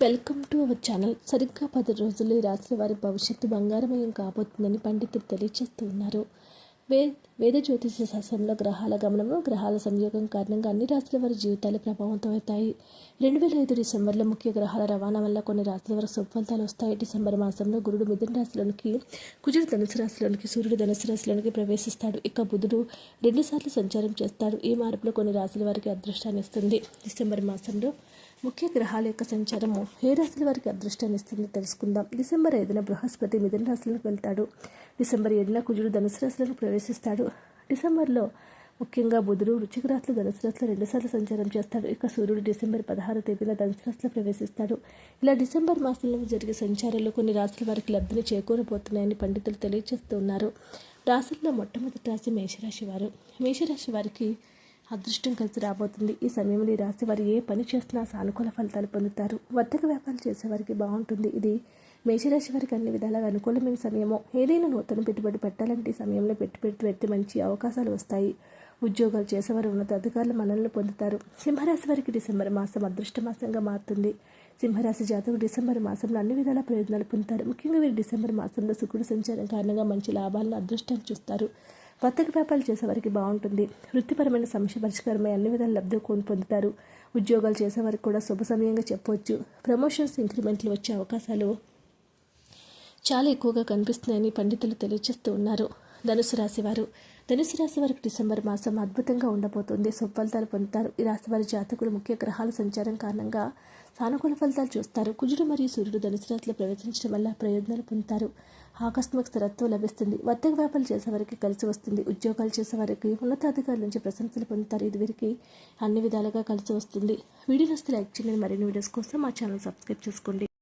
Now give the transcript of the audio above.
Welcome to our channel. సరిగ్గా పది రోజుల్లో ఈ రాశుల వారి భవిష్యత్తు బంగారమయం కాబోతుందని పండితులు తెలియజేస్తూ ఉన్నారు. వే వేద జ్యోతిష శాస్త్రంలో గ్రహాల గమనము గ్రహాల సంయోగం కారణంగా అన్ని రాశుల వారి జీవితాలు ప్రభావంతో అవుతాయి రెండు వేల ఐదు డిసెంబర్లో ముఖ్య గ్రహాల రవాణా వల్ల కొన్ని రాశుల వరకు సుఫలితాలు వస్తాయి. డిసెంబర్ మాసంలో గురుడు మిథున రాశిలోనికి కుజుడు ధనుసు రాశిలోనికి సూర్యుడు ధనుసు రాశిలోనికి ప్రవేశిస్తాడు. ఇక బుధుడు రెండుసార్లు సంచారం చేస్తాడు. ఈ మార్పులో కొన్ని రాశుల వారికి అదృష్టాన్ని ఇస్తుంది. డిసెంబర్ మాసంలో ముఖ్య గ్రహాల యొక్క సంచారము ఏ రాశుల వారికి అదృష్టాన్ని ఇస్తుందో తెలుసుకుందాం. డిసెంబర్ ఐదున బృహస్పతి మిథున రాశులకు వెళ్తాడు. డిసెంబర్ ఏడున కుజుడు ధనుసు రాశులకు ప్రవేశిస్తాడు. డిసెంబర్లో ముఖ్యంగా బుధుడు వృచ్చిక రాశిలో ధనుసు రాశిలో రెండుసార్లు సంచారం చేస్తాడు. ఇక సూర్యుడు డిసెంబర్ పదహారు తేదీన ధనుసు రాశిలో ప్రవేశిస్తాడు. ఇలా డిసెంబర్ మాసంలో జరిగే సంచారాలు కొన్ని రాశుల వారికి లబ్ధిని చేకూరబోతున్నాయని పండితులు తెలియజేస్తున్నారు. రాశుల్లో మొట్టమొదటి రాశి మేషరాశి వారు. మేషరాశి వారికి అదృష్టం కలిసి రాబోతుంది. ఈ సమయంలో ఈ రాశి వారు ఏ పని చేసినా సానుకూల ఫలితాలు పొందుతారు. వర్తక వ్యాపారం చేసేవారికి బాగుంటుంది. ఇది మేషరాశి వారికి అన్ని విధాలుగా అనుకూలమైన సమయము. ఏదైనా నూతన పెట్టుబడి పెట్టాలంటే ఈ సమయంలో పెట్టుబడి పెడితే మంచి అవకాశాలు వస్తాయి. ఉద్యోగాలు చేసేవారు ఉన్నత అధికారుల మనల్ని పొందుతారు. సింహరాశి వారికి డిసెంబర్ మాసం అదృష్ట మాసంగా మారుతుంది. సింహరాశి జాతకు డిసెంబర్ మాసంలో అన్ని విధాల ప్రయోజనాలు పొందుతారు. ముఖ్యంగా వీరు డిసెంబర్ మాసంలో శుక్రుడు సంచారం కారణంగా మంచి లాభాలను అదృష్టం చూస్తారు. వర్తక వ్యాపారాలు చేసేవారికి బాగుంటుంది. వృత్తిపరమైన సమస్య పరిష్కారమై అన్ని విధాల లబ్ధి పొందుతారు. ఉద్యోగాలు చేసేవారికి కూడా శుభ సమయంగా చెప్పవచ్చు. ప్రమోషన్స్ ఇంక్రిమెంట్లు వచ్చే అవకాశాలు చాలా ఎక్కువగా కనిపిస్తున్నాయని పండితులు తెలియజేస్తూ ఉన్నారు. ధనుసు రాశి వారు ధనుసు రాశి వారికి డిసెంబర్ మాసం అద్భుతంగా ఉండబోతుంది. సుఫలితాలు పొందుతారు. ఈ రాశి వారి జాతకులు ముఖ్య గ్రహాల సంచారం కారణంగా సానుకూల ఫలితాలు చూస్తారు. కుజుడు మరియు సూర్యుడు ధనుసు రాశిలో ప్రవేశించడం వల్ల ప్రయోజనాలు పొందుతారు. ఆకస్మిక స్థిరత్వం లభిస్తుంది. వర్తక వ్యాపారాలు చేసేవారికి కలిసి వస్తుంది. ఉద్యోగాలు చేసేవారికి ఉన్నతాధికారుల నుంచి ప్రశంసలు పొందుతారు. ఇది వీరికి అన్ని విధాలుగా కలిసి వస్తుంది. వీడియో నస్తే లైక్ చేయండి. మరిన్ని వీడియోస్ కోసం మా ఛానల్ సబ్స్క్రైబ్ చేసుకోండి.